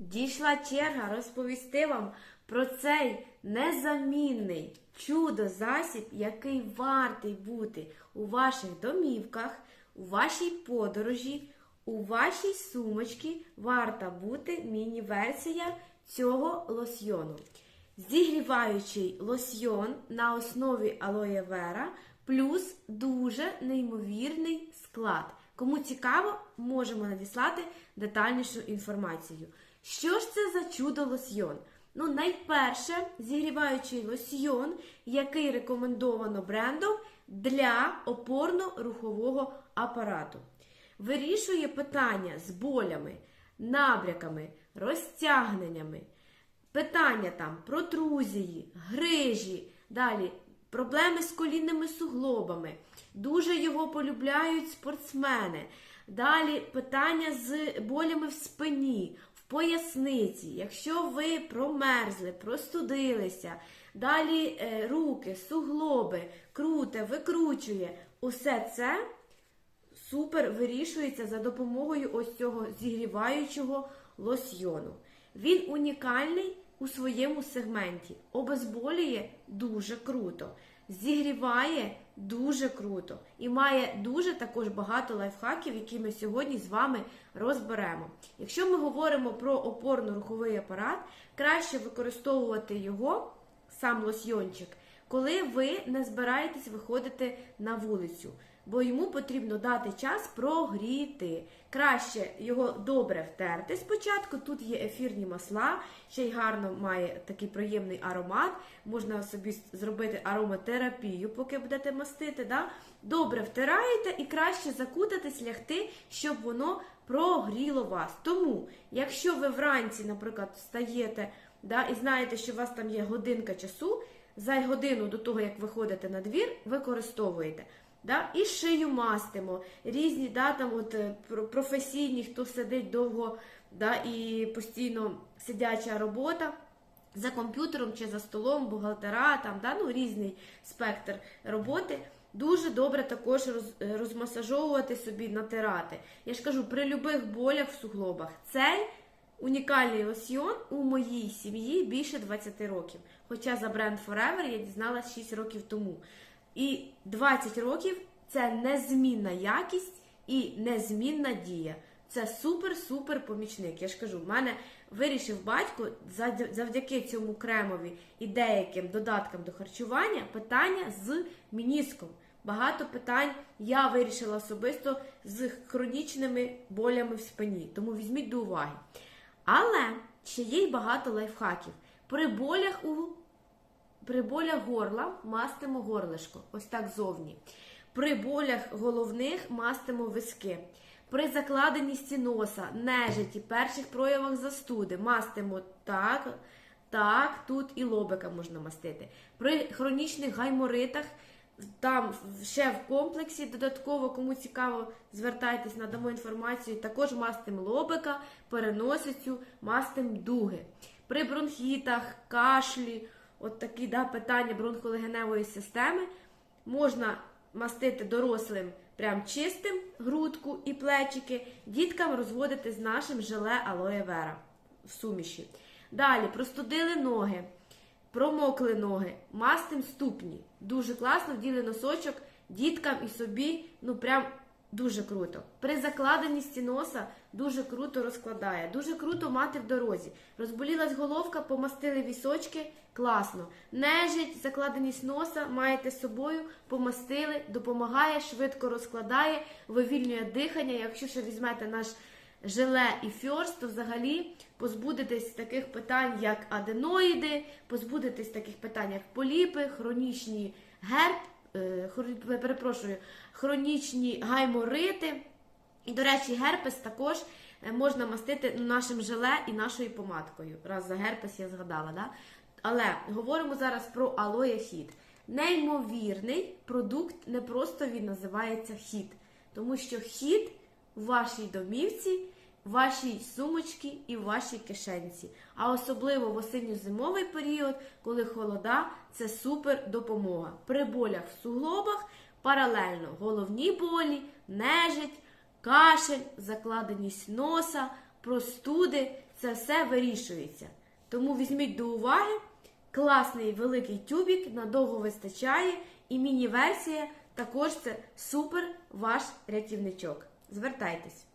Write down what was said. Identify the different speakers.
Speaker 1: Дійшла черга розповісти вам про цей незамінний чудо-засіб, який вартий бути у ваших домівках, у вашій подорожі, у вашій сумочці варта бути міні-версія цього лосьйону. Зігріваючий лосьйон на основі алоє вера плюс дуже неймовірний склад. Кому цікаво, можемо надіслати детальнішу інформацію. Що ж це за чудо лосьйон? Ну, найперше, зігріваючий лосьйон, який рекомендовано брендом для опорно-рухового апарату. Вирішує питання з болями, набряками, розтягненнями, питання там протрузії, грижі, далі проблеми з колінними суглобами. Дуже його полюбляють спортсмени. Далі питання з болями в спині, поясниці. Якщо ви промерзли, простудилися, далі е, руки, суглоби, круте, викручує. Усе це супер вирішується за допомогою ось цього зігріваючого лосьйону. Він унікальний у своєму сегменті, обезболює дуже круто, зігріває дуже круто і має дуже також багато лайфхаків, які ми сьогодні з вами розберемо. Якщо ми говоримо про опорно-руховий апарат, краще використовувати його, сам лосьйончик, коли ви не збираєтесь виходити на вулицю, бо йому потрібно дати час прогріти. Краще його добре втерти спочатку. Тут є ефірні масла, ще й гарно має такий приємний аромат. Можна собі зробити ароматерапію, поки будете мастити. Да? Добре втираєте і краще закутатись, лягти, щоб воно прогріло вас. Тому, якщо ви вранці, наприклад, встаєте да, і знаєте, що у вас там є годинка часу, за годину до того, як виходите на двір, використовуєте. Да? І шию мастимо. Різні да, там от, е, професійні, хто сидить довго да, і постійно сидяча робота. За комп'ютером чи за столом, бухгалтера, там, да, ну, різний спектр роботи. Дуже добре також роз, е, розмасажовувати собі, натирати. Я ж кажу, при любих болях в суглобах. Цей унікальний лосьйон у моїй сім'ї більше 20 років. Хоча за бренд Forever я дізналась 6 років тому. І 20 років це незмінна якість і незмінна дія. Це супер-супер помічник. Я ж кажу, в мене вирішив батько завдяки цьому кремові і деяким додаткам до харчування питання з мініском. Багато питань я вирішила особисто з хронічними болями в спині. Тому візьміть до уваги. Але ще є й багато лайфхаків. При болях у при болях горла мастимо горлишко, ось так зовні. При болях головних мастимо виски. При закладеності носа, нежиті, перших проявах застуди мастимо так, так, тут і лобика можна мастити. При хронічних гайморитах, там ще в комплексі додатково, кому цікаво, звертайтесь, надамо інформацію. Також мастим лобика, переносицю, мастим дуги. При бронхітах, кашлі, от такі да, питання бронхолегеневої системи можна мастити дорослим прям чистим грудку і плечики, діткам розводити з нашим желе алоє вера в суміші. Далі простудили ноги, промокли ноги, мастим ступні. Дуже класно вділи носочок діткам і собі, ну прям дуже круто. При закладеності носа дуже круто розкладає, дуже круто мати в дорозі. Розболілась головка, помастили вісочки, класно. Нежить, закладеність носа, маєте з собою, помастили, допомагає, швидко розкладає, вивільнює дихання. Якщо ще візьмете наш желе і фьорс, то взагалі позбудетесь таких питань, як аденоїди, позбудетесь таких питань, як поліпи, хронічні герб, е, перепрошую, хронічні гайморити. І, до речі, герпес також е, можна мастити нашим желе і нашою помадкою. Раз за герпес я згадала, да? Але говоримо зараз про алоє хіт. Неймовірний продукт, не просто він називається хіт, тому що хіт в вашій домівці, вашій сумочці і вашій кишенці. А особливо в осінньо-зимовий період, коли холода, це супер допомога. При болях в суглобах паралельно головні болі, нежить, кашель, закладеність носа, простуди. це все вирішується. Тому візьміть до уваги класний великий тюбік, надовго вистачає, і міні-версія також це супер ваш рятівничок. Звертайтесь.